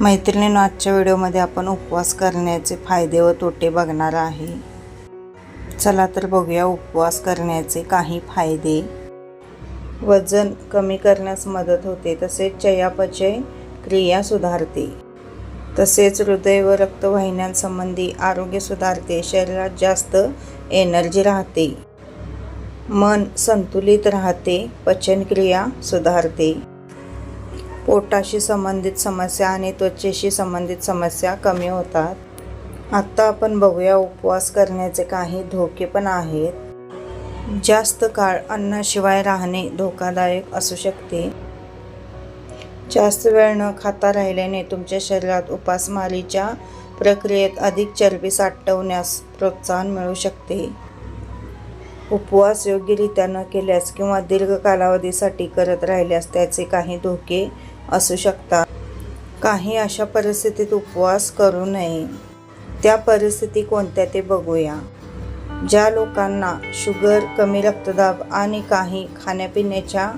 मैत्रिणींनो आजच्या व्हिडिओमध्ये आपण उपवास करण्याचे फायदे व तोटे बघणार आहे. चला तर बघूया उपवास करण्याचे काही फायदे. वजन कमी करण्यास मदत होते तसेच चयापचय क्रिया सुधारते. तसेच हृदय व रक्तवाहिन्यांसंबंधी आरोग्य सुधारते शरीरात जास्त एनर्जी राहते. मन संतुलित राहते पचनक्रिया सुधारते. पोटाशी संबंधित समस्या आणि त्वचेशी संबंधित समस्या कमी होतात. आत्ता आपण बघूया उपवास करण्याचे काही धोके पण आहेत. जास्त काळ अन्नाशिवाय राहणे धोकादायक असू शकते. जास्त वेळ न खाता राहिल्याने तुमच्या शरीरात उपासमारीच्या प्रक्रियेत अधिक चरबी साठवण्यास प्रोत्साहन मिळू शकते. उपवास योग्यरित्या न केल्यास किंवा दीर्घ कालावधीसाठी करत राहिल्यास त्याचे काही धोके असू शकतात काही अशा परिस्थितीत उपवास करू नये. त्या परिस्थिती कोणत्या ते बघूया. ज्या लोकांना शुगर कमी रक्तदाब आणि काही खाण्यापिण्याच्या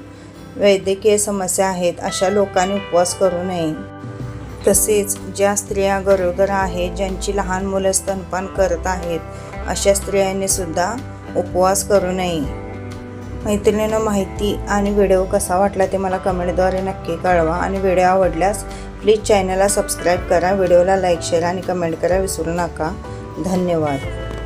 वैद्यकीय समस्या आहेत अशा लोकांनी उपवास करू नये. तसेच ज्या स्त्रिया गरोदर आहेत ज्यांची लहान मुलं स्तनपान करत आहेत अशा स्त्रियांनी सुद्धा उपवास करू नये. मैत्रिणीनं माहिती आणि व्हिडिओ कसा वाटला ते मला कमेंटद्वारे नक्की कळवा. आणि व्हिडिओ आवडल्यास प्लीज चॅनलला सबस्क्राईब करा. व्हिडिओला लाईक शेअर आणि कमेंट करा विसरू नका. धन्यवाद.